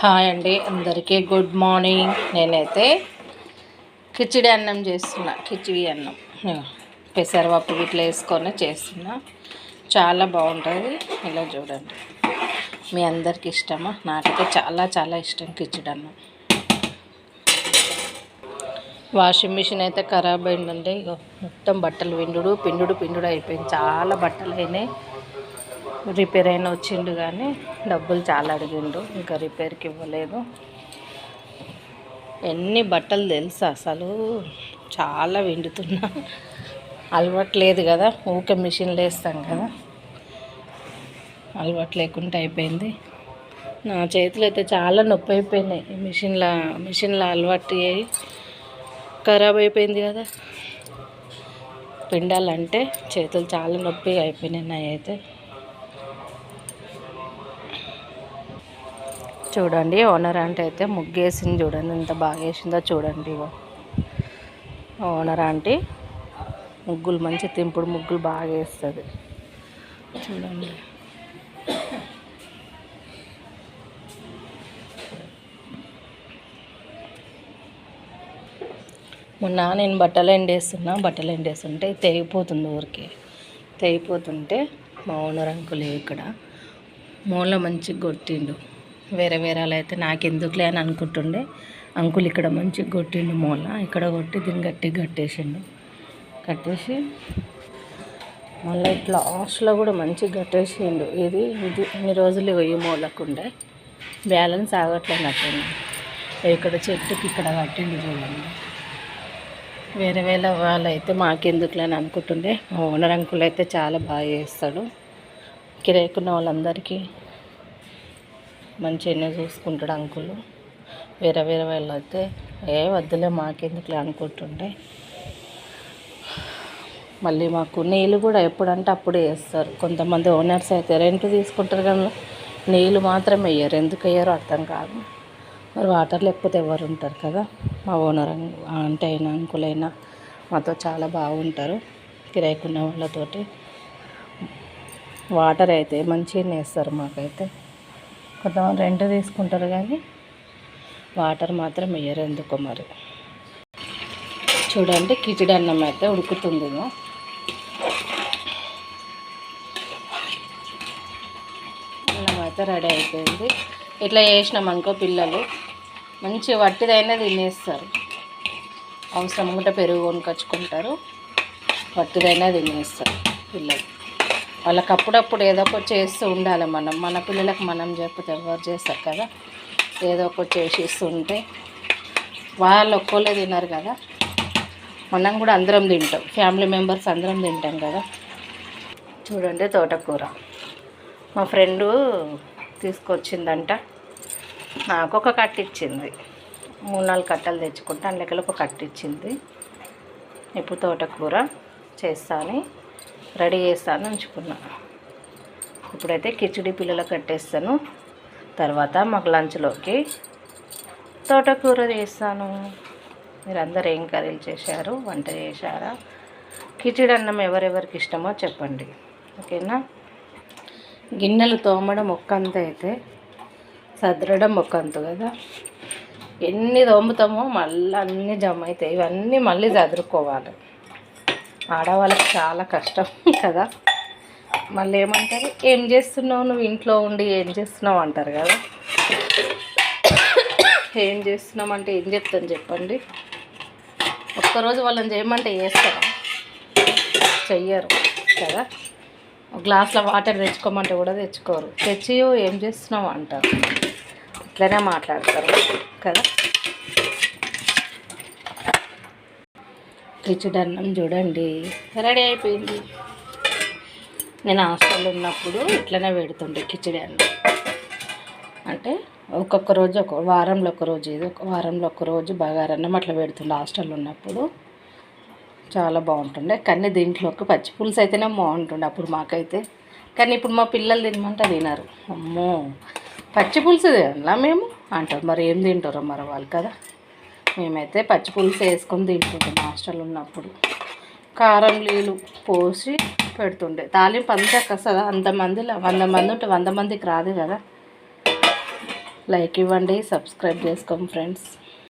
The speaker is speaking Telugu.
హాయ్ అండి అందరికీ గుడ్ మార్నింగ్. నేనైతే కిచిడి అన్నం చేస్తున్నా కిచిడి అన్నం. పెసరపప్పు ఇట్లా వేసుకొని చేస్తున్నా. చాలా బాగుంటుంది. ఇలా చూడండి. మీ అందరికి ఇష్టమా? నాకైతే చాలా చాలా ఇష్టం కిచిడి అన్నం. వాషింగ్ మిషన్ అయితే ఖరాబ్ అయిందండి. మొత్తం బట్టలు విండుడు పిండుడు పిండుడు అయిపోయింది. చాలా బట్టలు అయినాయి. రిపేర్ అయినా వచ్చిండు కానీ డబ్బులు చాలా అడిగిండు ఇంకా రిపేర్కి ఇవ్వలేదు. ఎన్ని బట్టలు తెలుసా అసలు? చాలా వెండుతున్నా అలవాటు లేదు కదా ఊకే మిషన్లు వేస్తాం కదా. అలవాటు లేకుండా అయిపోయింది. నా చేతులు అయితే చాలా నొప్పి అయిపోయినాయి. మిషన్ల మిషన్ల మిషన్లో అలవాటు అయ్యి ఖరాబ్ అయిపోయింది కదా. పిండాలంటే చేతులు చాలా నొప్పి అయిపోయినాయి నా అయితే. చూడండి ఓనర్ అంటే అయితే ముగ్గేసింది చూడండి ఎంత బాగా వేసిందో చూడండి ఓనర్ ఆంటీ ముగ్గులు మంచి తింపుడు ముగ్గులు బాగా వేస్తుంది. చూడండి. మొన్న నేను బట్టలు ఎండేస్తున్నా బట్టలు ఎండేస్తుంటే తెగిపోతుంది ఊరికి. తెగిపోతుంటే మా ఓనర్ అంకుల్ ఇక్కడ మూల మంచిగా కొట్టిండు. వేరే వేరే అయితే నాకెందుకులే అని అనుకుంటుండే. అంకుల్ ఇక్కడ మంచిగా కొట్టిండు మూల ఇక్కడ కొట్టి దీన్ని గట్టి కట్టేసిండు. కట్టేసి మళ్ళీ ఇట్లా లాస్ట్లో కూడా మంచిగా కట్టేసిండు. ఇది ఇది ఇన్ని రోజులు ఈ మూలకుండే బ్యాలెన్స్ ఆగట్లేనట్టుంది. ఇక్కడ చెట్టుకి ఇక్కడ కట్టిండు చూడండి. వేరే వేరే వాళ్ళు అయితే మాకెందుకులే అని అనుకుంటుండే. మా ఓనర్ అంకుల్ అయితే చాలా బాగా చేస్తాడు. కిరాయికున్న వాళ్ళందరికీ మంచిగానే చూసుకుంటాడు అంకులు. వేరే వేరే వాళ్ళు అయితే ఏ వద్దులే మాకెందుకులే అనుకుంటుండే. మళ్ళీ మాకు నీళ్ళు కూడా ఎప్పుడంటే అప్పుడే వేస్తారు. కొంతమంది ఓనర్స్ అయితే రెంట్ తీసుకుంటారు కానీ నీళ్ళు మాత్రం వేయరు. ఎందుకు వేయరో అర్థం కాదు. మరి వాటర్ లేకపోతే ఎవరు ఉంటారు కదా? మా ఓనర్ అంటే అయినా అంకులైనా మాతో చాలా బాగుంటారు. కిరాయికున్న వాళ్ళతోటి. వాటర్ అయితే మంచిగా వేస్తారు మాకైతే. కొంతమంది రెంట్ తీసుకుంటారు కానీ వాటర్ మాత్రం వేయరు ఎందుకో మరి. చూడండి కిచిడి అన్నం అయితే ఉడుకుతుంది అన్నం అయితే రెడీ అయిపోయింది. ఇట్లా చేసినాం అనుకో పిల్లలు. మంచి వట్టిదైనా తినేస్తారు. అవసరం ఉంటే పెరుగు కొనుకొచ్చుకుంటారు. వట్టిదైనా తినేస్తారు పిల్లలు. వాళ్ళకి అప్పుడప్పుడు ఏదో ఒకటి చేస్తూ ఉండాలి మనం. మన పిల్లలకు మనం చెప్తే ఎవరు చేస్తారు కదా? ఏదో ఒకటి చేసి ఇస్తుంటే వాళ్ళు ఒక్కోలే తిన్నారు కదా? మనం కూడా అందరం తింటాం. ఫ్యామిలీ మెంబర్స్ అందరం తింటాం కదా? చూడండి తోటకూర. మా ఫ్రెండు తీసుకొచ్చిందంట. నాకు ఒక కట్ట ఇచ్చింది. మూడు నాలుగు కట్టలు తెచ్చుకుంటే అందులోకి ఒక కట్ట ఇచ్చింది. ఇప్పుడు తోటకూర చేస్తాను. రెడీ చేస్తాను ఉంచుకున్నా. ఇప్పుడైతే కిచిడి పిల్లలకు కట్టేస్తాను. తర్వాత మాకు లంచ్లోకి తోటకూర చేస్తాను. మీరందరూ ఏం కర్రీలు చేశారు వంట చేశారా? కిచిడి అన్నం ఎవరెవరికి ఇష్టమో చెప్పండి. ఓకేనా? గిన్నెలు తోమడం ఒక్కంత అయితే సదరడం ఒక్కంత కదా? ఎన్ని తోముతామో మళ్ళీ అన్నీ జమ అవుతాయి. ఇవన్నీ మళ్ళీ చదురుకోవాలి ఆడవాళ్ళకి చాలా కష్టం కదా. మళ్ళీ ఏమంటారు? ఏం చేస్తున్నావు? నువ్వు ఇంట్లో ఉండి ఏం చేస్తున్నావు? అంటారు కదా. ఏం చేస్తున్నాం అంటే ఏం చెప్తాను చెప్పండి. ఒక్కరోజు వాళ్ళని చేయమంటే చేస్తారా? చెయ్యరు కదా. గ్లాస్లో వాటర్ తెచ్చుకోమంటే కూడా తెచ్చుకోరు. తెచ్చి ఏం చేస్తున్నావు? అంటారు. ఇట్లనే మాట్లాడతారు కదా. కిచడి అన్నం చూడండి. రెడీ అయిపోయింది. నేను హాస్టల్లో ఉన్నప్పుడు ఇట్లనే పెడుతుండే కిచిడి అన్నం. అంటే ఒక్కొక్క రోజు ఒక వారంలో ఒక రోజు ఇది ఒక వారంలో ఒక రోజు బగారన్నం అట్లా పెడుతుండే హాస్టల్లో ఉన్నప్పుడు. చాలా బాగుంటుండే. కానీ దీంట్లోకి పచ్చి పులుసు అయితేనే బాగుంటుండే అప్పుడు మాకైతే. కానీ ఇప్పుడు మా పిల్లలు తినమంటే తినరు. అమ్మో! పచ్చి పులుసు తినాలా మేము? అంటారు. మరి ఏం తింటారో మరి వాళ్ళు కదా. మేమైతే పచ్చి పులుసు వేసుకొని తింటుంటాం హాస్టల్ ఉన్నప్పుడు. కారం నీళ్ళు పోసి పెడుతుండే. తాలింపు అంతా కసదా అంతమందిలో వంద మంది ఉంటే వంద మందికి రాదు కదా. లైక్ ఇవ్వండి సబ్స్క్రైబ్ చేసుకోండి ఫ్రెండ్స్.